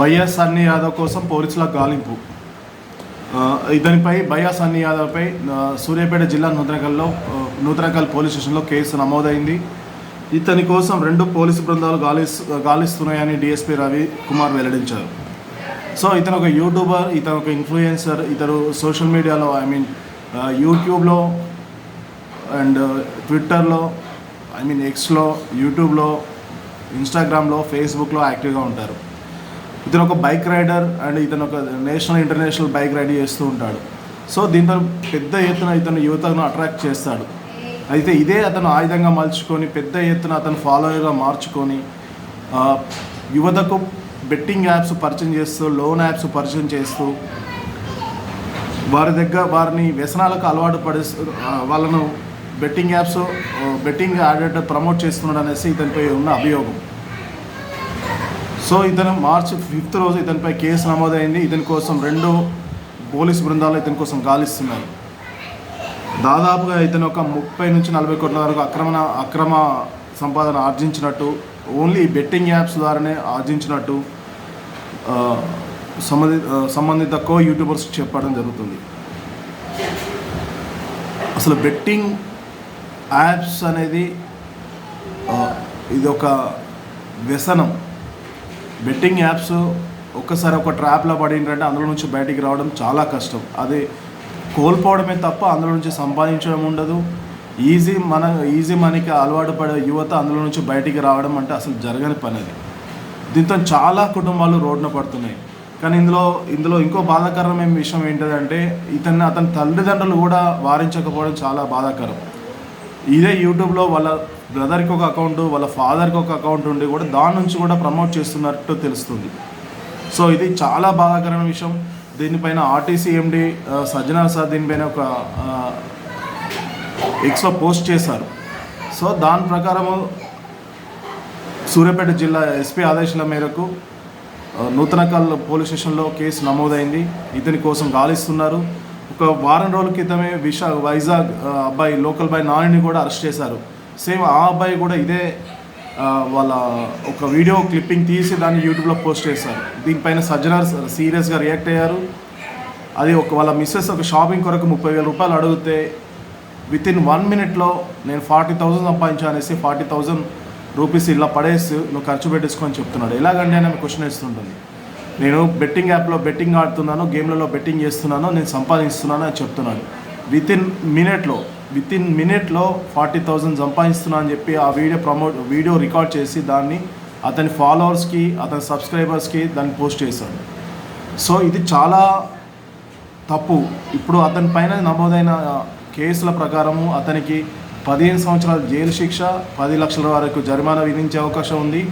బయ్యా సన్నీ యాదవ్ కోసం పోలీసుల గాలింపు. ఇతనిపై భయ్యా సన్నీ యాదవ్పై సూర్యాపేట జిల్లా నూతనకల్లో నూతనకల్ పోలీస్ స్టేషన్లో కేసు నమోదైంది. ఇతని కోసం రెండు పోలీసు బృందాలు గాలి గాలిస్తున్నాయని డిఎస్పీ రవి కుమార్ వెల్లడించారు. సో ఇతను ఒక యూట్యూబర్ ఇతను ఒక ఇన్ఫ్లుయెన్సర్ ఇతను సోషల్ మీడియాలో ఐ మీన్ యూట్యూబ్లో అండ్ ట్విట్టర్లో ఐ మీన్ ఎక్స్లో యూట్యూబ్లో ఇన్స్టాగ్రామ్లో ఫేస్బుక్లో యాక్టివ్గా ఉంటారు. ఇతను ఒక బైక్ రైడర్ అండ్ ఇతను ఒక నేషనల్ ఇంటర్నేషనల్ బైక్ రైడ్ చేస్తూ ఉంటాడు. సో దీంతో పెద్ద ఎత్తున ఇతను యువతను అట్రాక్ట్ చేస్తాడు. అయితే ఇదే అతను ఆయుధంగా మలుచుకొని పెద్ద ఎత్తున అతను ఫాలోయర్గా మార్చుకొని యువతకు బెట్టింగ్ యాప్స్ పరిచయం చేస్తూ లోన్ యాప్స్ పరిచయం చేస్తూ వారి దగ్గర వారిని వ్యసనాలకు అలవాటు పడేస్తూ వాళ్ళను బెట్టింగ్ యాప్స్ బెట్టింగ్ ఆడేట ప్రమోట్ చేస్తున్నాడు అనేసి ఇతనిపై ఉన్న అభియోగం. సో ఇతను మార్చి ఫిఫ్త్ రోజు ఇతనిపై కేసు నమోదైంది. ఇతని కోసం రెండు పోలీస్ బృందాలు ఇతని కోసం గాలిస్తున్నారు. దాదాపుగా ఇతను ఒక ముప్పై నుంచి నలభై కోట్ల వరకు అక్రమ అక్రమ సంపాదన ఆర్జించినట్టు ఓన్లీ బెట్టింగ్ యాప్స్ ద్వారానే ఆర్జించినట్టు సంబంధి సంబంధిత సంబంధిత కో యూట్యూబర్స్ చెప్పడం జరుగుతుంది. అసలు బెట్టింగ్ యాప్స్ అనేది ఇది ఒక వ్యసనం. బెట్టింగ్ యాప్స్ ఒక్కసారి ఒక ట్రాప్లో పడిందంటే అందులో నుంచి బయటికి రావడం చాలా కష్టం. అది కోల్పోవడమే తప్ప అందులో నుంచి సంపాదించడం ఉండదు. ఈజీ మన ఈజీ మనీకి అలవాటు పడే యువత అందులో నుంచి బయటికి రావడం అంటే అసలు జరగని పని అది దీంతో చాలా కుటుంబాలు రోడ్డున పడుతున్నాయి. కానీ ఇందులో ఇందులో ఇంకో బాధాకరమైన విషయం ఏంటంటే ఇతన్ని అతని తల్లిదండ్రులు కూడా వారించకపోవడం చాలా బాధాకరం. ఇదే యూట్యూబ్లో వాళ్ళ బ్రదర్కి ఒక అకౌంట్ వాళ్ళ ఫాదర్కి ఒక అకౌంట్ ఉండి కూడా దాని నుంచి కూడా ప్రమోట్ చేస్తున్నట్టు తెలుస్తుంది. సో ఇది చాలా బాధాకరమైన విషయం. దీనిపైన ఆర్టీసీ ఎండి సజ్జనా సార్ దీనిపైన ఒక ఎక్స్లో పోస్ట్ చేశారు. సో దాని ప్రకారము సూర్యాపేట జిల్లా ఎస్పీ ఆదేశాల మేరకు నూతనకల్ పోలీస్ స్టేషన్లో కేసు నమోదైంది. ఇతని కోసం గాలిస్తున్నారు. ఒక వారం రోజుల క్రితమే విశా వైజాగ్ అబ్బాయి లోకల్ బాయ్ నానిని కూడా అరెస్ట్ చేశారు. సేమ్ ఆ అబ్బాయి కూడా ఇదే వాళ్ళ ఒక వీడియో క్లిప్పింగ్ తీసి దాన్ని యూట్యూబ్లో పోస్ట్ చేశారు. దీనిపైన సజ్జనార్ సీరియస్గా రియాక్ట్ అయ్యారు. అది ఒక వాళ్ళ మిస్సెస్ ఒక షాపింగ్ కొరకు ముప్పై వేల రూపాయలు అడిగితే విత్ ఇన్ వన్ మినిట్లో నేను ఫార్టీ థౌజండ్ సంపాదించా అనేసి ఫార్టీ థౌజండ్ రూపీస్ ఇలా పడేసి నువ్వు ఖర్చు పెట్టేసుకొని చెప్తున్నాడు. ఎలాగంటే అని క్వశ్చన్ వేస్తుంటుంది. నేను బెట్టింగ్ యాప్లో బెట్టింగ్ ఆడుతున్నాను గేమ్లలో బెట్టింగ్ చేస్తున్నాను నేను సంపాదిస్తున్నాను అని చెప్తున్నాను విత్ ఇన్ మినిట్లో విత్ ఇన్ మినిట్లో ఫార్టీ థౌజండ్ సంపాదిస్తున్నా అని చెప్పి ఆ వీడియో ప్రమోట్ వీడియో రికార్డ్ చేసి దాన్ని అతని ఫాలోవర్స్కి అతని సబ్స్క్రైబర్స్కి దాన్ని పోస్ట్ చేశాడు సో ఇది చాలా తప్పు. ఇప్పుడు అతని పైన నమోదైన కేసుల ప్రకారము అతనికి పదిహేను సంవత్సరాల జైలు శిక్ష పది లక్షల వరకు జరిమానా విధించే అవకాశం ఉంది.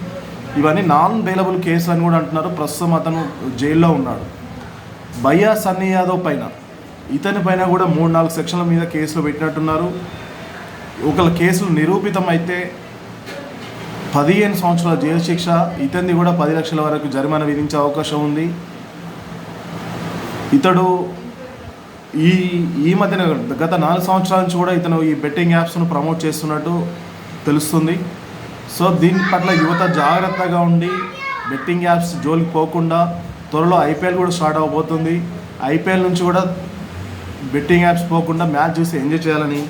ఇవన్నీ నాన్ బెయిలబుల్ కేసులు అని కూడా అంటున్నారు. ప్రస్తుతం అతను జైల్లో ఉన్నాడు. భయ్యా సన్నీ యాదవ్ పైన ఇతని పైన కూడా మూడు నాలుగు సెక్షన్ల మీద కేసులు పెట్టినట్టున్నారు. ఒకళ్ళ కేసులు నిరూపితం అయితే పదిహేను సంవత్సరాల జైలు శిక్ష ఇతన్ని కూడా పది లక్షల వరకు జరిమానా విధించే అవకాశం ఉంది. ఇతడు ఈ ఈ మధ్యన గత నాలుగు సంవత్సరాల నుంచి కూడా ఇతను ఈ బెట్టింగ్ యాప్స్ను ప్రమోట్ చేస్తున్నట్టు తెలుస్తుంది. సో దీని పట్ల యువత జాగ్రత్తగా ఉండి బెట్టింగ్ యాప్స్ జోలికి పోకుండా త్వరలో ఐపీఎల్ కూడా స్టార్ట్ అవ్వబోతుంది ఐపీఎల్ నుంచి కూడా బెట్టింగ్ యాప్స్ పోకుండా మ్యాచ్ చూసి ఎంజాయ్ చేయాలని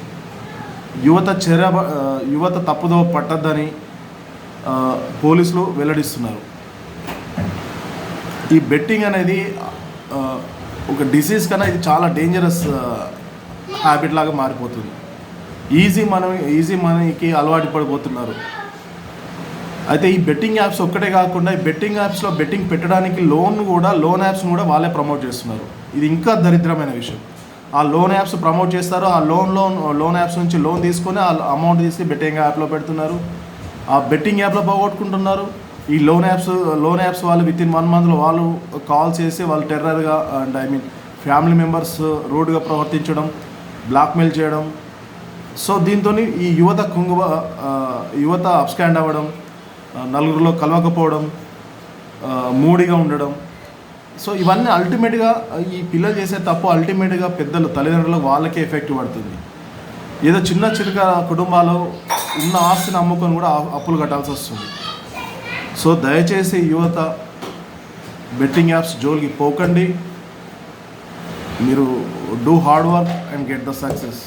యువత చర్య యువత తప్పుదో పట్టద్దని పోలీసులు వెల్లడిస్తున్నారు. ఈ బెట్టింగ్ అనేది ఒక డిసీజ్ కన్నా ఇది చాలా డేంజరస్ హ్యాబిట్ లాగా మారిపోతుంది. ఈజీ మనం ఈజీ మనీకి అలవాటు పడిపోతున్నారు. అయితే ఈ బెట్టింగ్ యాప్స్ ఒక్కటే కాకుండా ఈ బెట్టింగ్ యాప్స్లో బెట్టింగ్ పెట్టడానికి లోన్ కూడా లోన్ యాప్స్ని కూడా వాళ్ళే ప్రమోట్ చేస్తున్నారు. ఇది ఇంకా దరిద్రమైన విషయం. ఆ లోన్ యాప్స్ ప్రమోట్ చేస్తారు. ఆ లోన్ లోన్ లోన్ యాప్స్ నుంచి లోన్ తీసుకొని ఆ అమౌంట్ తీసి బెట్టింగ్ యాప్లో పెడుతున్నారు. ఆ బెట్టింగ్ యాప్లో పోగొట్టుకుంటున్నారు. ఈ లోన్ యాప్స్ లోన్ యాప్స్ వాళ్ళు విత్ ఇన్ వన్ మంత్లో వాళ్ళు కాల్ చేసి వాళ్ళు టెర్రర్గా and I mean family members రూడ్గా ప్రవర్తించడం బ్లాక్మెయిల్ చేయడం. సో దీంతో ఈ యువత కుంగు యువత అప్స్కాండ్ అవ్వడం నలుగురిలో కలవకపోవడం మూడిగా ఉండడం. సో ఇవన్నీ అల్టిమేట్గా ఈ పిల్లలు చేసే తప్పు అల్టిమేట్గా పెద్దలు తల్లిదండ్రులకు వాళ్ళకే ఎఫెక్ట్ పడుతుంది. ఏదో చిన్న చిరుక కుటుంబాలు ఉన్న ఆస్తిని అమ్ముకొని కూడా అప్పులు కట్టాల్సి వస్తుంది. సో దయచేసి యువత బెట్టింగ్ యాప్స్ జోలికి పోకండి. మీరు do hard work and get the success.